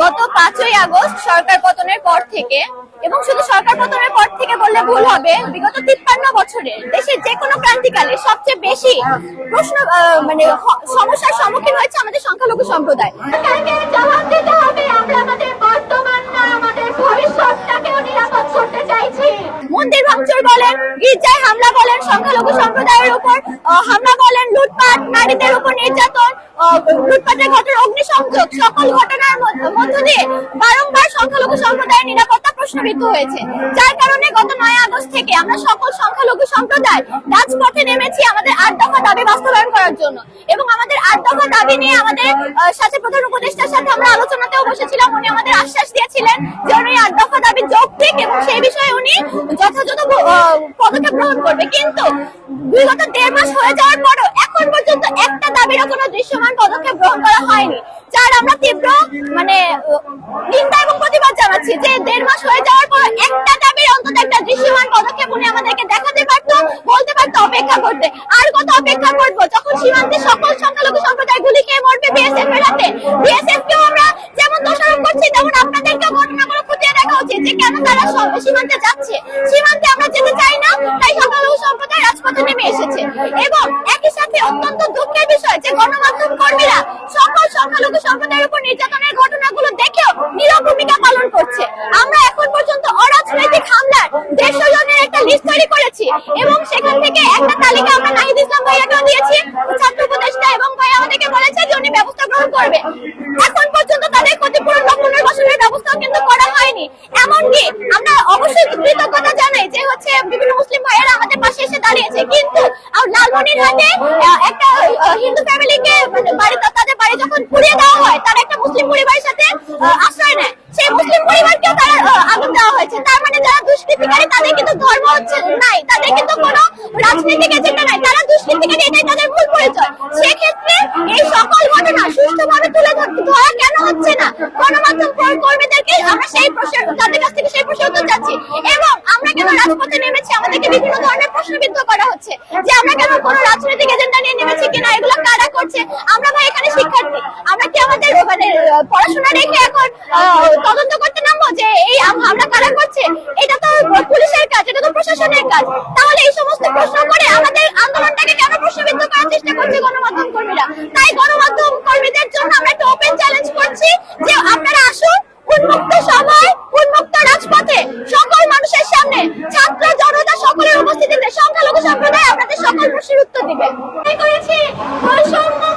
গত পাঁচই আগস্ট সরকার পতনের পর থেকে এবং শুধু সরকার পতনের পর থেকে বললে ভুল হবে বিগত তিপ্পান্ন বছরে দেশের যে কোনো ক্রান্তিকালে সবচেয়ে বেশি প্রশ্ন মানে সমস্যার সম্মুখীন হয়েছে আমাদের সংখ্যালঘু সম্প্রদায়। জবাব দিতে হবে আমরা আমাদের বর্তমান আমাদের ভবিষ্যৎটাকেও নিরাপদ করতে চাইছি। মন্দির ভাঙচুর বলেন গির্জায় হামলা বলেন সংখ্যালঘু সম্প্রদায়ের উপর হামলা বলেন লুটপাট, নারীদের উপর নির্যাতন লুটপাটের ঘটনা, অগ্নিসংযোগ, সকল ঘটনার মধ্য- দিয়ে বারংবার সংখ্যালঘু সম্প্রদায়ের নিরাপত্তা প্রশ্নবিদ্ধ হয়েছে। যার কারণে গত নয় আগস্ট থেকে আমরা সকল সংখ্যালঘু সম্প্রদায় রাজপথে নেমেছি আমাদের আট দফা দাবি বাস্তবায়ন করার জন্য। এবং আমাদের আট দফা দাবি নিয়ে আমাদের সাথে প্রধান উপদেষ্টার সাথে আমরা আলোচনাতেও বসেছিলাম, উনি আমাদের আশ্বাস দিয়েছিলেন যে উনি আট দফা দাবি যৌক্তিক এবং সেই বিষয়ে উনি যথাযথ পদক্ষেপ গ্রহণ করবে। কিন্তু বিগত দেড় মাস হয়ে যাওয়ার পরও এখন পর্যন্ত একটা দাবিরও কোনো দৃশ্যমান পদক্ষেপ গ্রহণ করা হয়নি, যার আমরা তীব্র মানে নিন্দা এবং প্রতিবাদ জানাচ্ছি যে দেড় মাস হয়ে যাওয়ার পর একটা দাবির অন্তত একটা দৃশ্যমান পদক্ষেপ উনি আমাদেরকে দেখাতে পারতো, বলতে পারতো অপেক্ষা করতে। আর কত অপেক্ষা করব? যখন সীমান্তে সকল সংখ্যালঘু সম্প্রদায় গুলি খেয়ে মরবে বিএসএফ এর বিএসএফ কেও আমরা সীমান্তে যাচ্ছে। সীমান্তে আমরা যেতে চাই না, তাই সংখ্যালঘু সম্প্রদায় রাজপথে নেমে এসেছে। এবং একই সাথে অত্যন্ত দুঃখের বিষয় যে গণমাধ্যম কর্মীরা সকল সংখ্যালঘু সম্প্রদায়ের উপর নির্যাতনের ঘটনাগুলো দেখেও নীরব ভূমিকা পালন করছে। আমরা এখন পর্যন্ত অরাজনৈতিক হামলার দেড়শো জনের একটা লিস্ট তৈরি করেছি এবং সেখান থেকে একটা তালিকা আমরা নাহিদ ইসলাম ভাইয়াকেও দিয়েছি। ছাত্র উপদেষ্টা এবং ভাই আমাদেরকে বলেছে যে উনি ব্যবস্থা গ্রহণ করবে। এখন পর্যন্ত তাদের ক্ষতিপূরণ বা পুনর্বাসনের ব্যবস্থাও কিন্তু হয়নি। এমনকি আমরা অবশ্যই কৃতজ্ঞতা জানাই যে হচ্ছে বিভিন্ন মুসলিম ভাইয়েরা আমাদের পাশে এসে দাঁড়িয়েছে। কিন্তু আহ, লালমনিরহাটে আহ, একটা হিন্দু ফ্যামিলিকে মানে বাড়ি তাদের বাড়ি যখন পুড়িয়ে দেওয়া হয় তারা একটা মুসলিম পরিবারের সাথে আশ্রয় নেয়। সেই মুসলিম পরিবারকেও তারা আগুন দেওয়া হয়েছে। তার মানে যারা দুষ্কৃতিকারী তাদের কিন্তু ধর্ম হচ্ছে নাই। তাদের কিন্তু কোনো রাজনৈতিক এজেন্ডা নাই। তারা দুষ্কৃতিকারী এটাই তাদের মূল পরিচয় সেক্ষেত্রে এই সকল ঘটনা সুষ্ঠুভাবে তুলে ধর- ধরা কেন হচ্ছে না গণমাধ্যম কর- কর্মীদেরকে আমরা সেই প্রশ্ন তাদের কাছ থেকে সেই প্রশ্ন উত্তর চাচ্ছি। এবং আমরা কেন রাজপথে নেমেছি? আমাদেরকে বিভিন্ন ধরনের প্রশ্নবিদ্ধ করা হচ্ছে। যে আমরা কেন কোনো রাজনৈতিক এজেন্ডা নিয়ে নেমেছি কিনা, এগুলো কারা করছে? আমরা ভাই এখানে শিক্ষার্থী। আমরা কি আমাদের মানে পড়াশোনা রেখে এখন তদন্ত করতে নামবো? যে এই হামলা কারা করছে? এটা তো পুলিশের কাজ, এটা তো প্রশাসনের কাজ। তাহলে এই সমস্ত প্রশ্ন করে আমাদের আন্দোলনটাকে কেন প্রশ্নবিদ্ধ করার চেষ্টা করছে গণমাধ্যম কর্মীরা? তাই গণমাধ্যম কর্মীদের জন্য আমরা একটা ওপেন চ্যালেঞ্জ করছি যে দিবেন করেছে? বৈষম্য